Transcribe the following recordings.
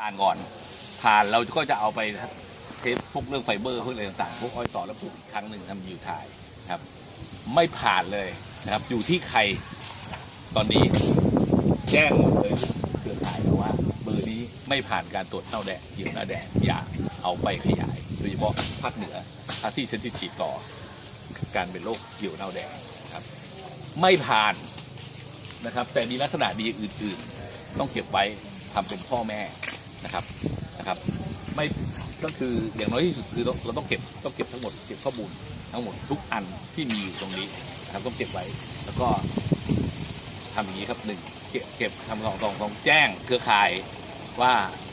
ผ่านก่อน ผ่านเราก็จะเอาไปเทสพวกเรื่องไฟเบอร์พวกอะไรต่างๆพวกอ้อยต่อแล้วปลูกอีกครั้งหนึ่งทำยูทายครับ ไม่ผ่านเลยนะครับ อยู่ที่ใครตอนนี้แจ้งหมดเลยเครือข่ายแล้วว่าเบอร์นี้ไม่ผ่านการตรวจเน่าแดงเยียบหน้าแดงอย่าเอาไปขยายโดยเฉพาะภาคเหนือภาคที่เซนซิทีฟต่อการเป็นโรคเหี่ยวเน่าแดงครับ ไม่ผ่านนะครับ แต่มีลักษณะดีอื่น ๆ ต้องเก็บไว้ทำเป็นพ่อแม่ นะครับนะครับ ไม่ก็คืออย่างน้อยที่สุดคือเราเราต้องเก็บต้องเก็บทั้งหมดเก็บข้อมูลทั้งหมดทุกอันที่มีอยู่ตรงนี้นะครับต้องเก็บไว้แล้วก็ทำอย่างนี้ครับหนึ่งเก็บเก็บทำสองสองสองแจ้งเครือข่ายว่า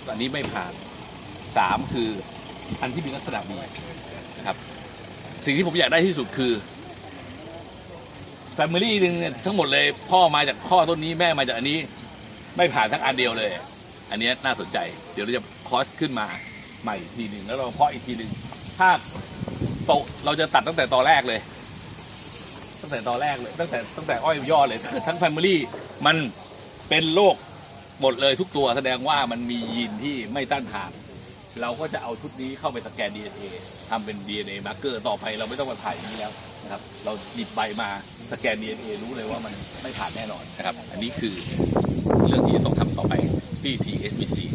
อันนี้ไม่ผ่านสามคืออันที่มีลักษณะดีนะครับ สิ่งที่ผมอยากได้ที่สุดคือแฟมิลี่หนึ่งเนี่ยทั้งหมดเลยพ่อมาจากพ่อต้นนี้แม่มาจากอันนี้ ไม่ผ่านทั้งอันเดียวเลย อันเนี้ยน่าสนใจ เดี๋ยวเราจะคอสขึ้นมาใหม่อีกทีหนึ่งแล้วเราเพาะอีกทีหนึ่งถ้าโตะเราจะตัดตั้งแต่ตอนแรกเลย ตั้งแต่ตอนแรกเลย ตั้งแต่ตั้งแต่อ้อยยอดเลยถ้าเกิดทั้งแฟมิลี่มันเป็นโรคหมดเลยทุกตัวแสดงว่ามันมียีนที่ไม่ต้านทาน เราก็จะเอาชุดนี้เข้าไปสแกน DNA ทำเป็น DNA marker ต่อไปเราไม่ต้องมาถ่ายอย่างนี้แล้วนะครับ เราหยิบใบมาสแกน DNA รู้เลยว่ามันไม่ผ่านแน่นอนนะครับ อันนี้คือเรื่องที่จะต้องทำ ต่อ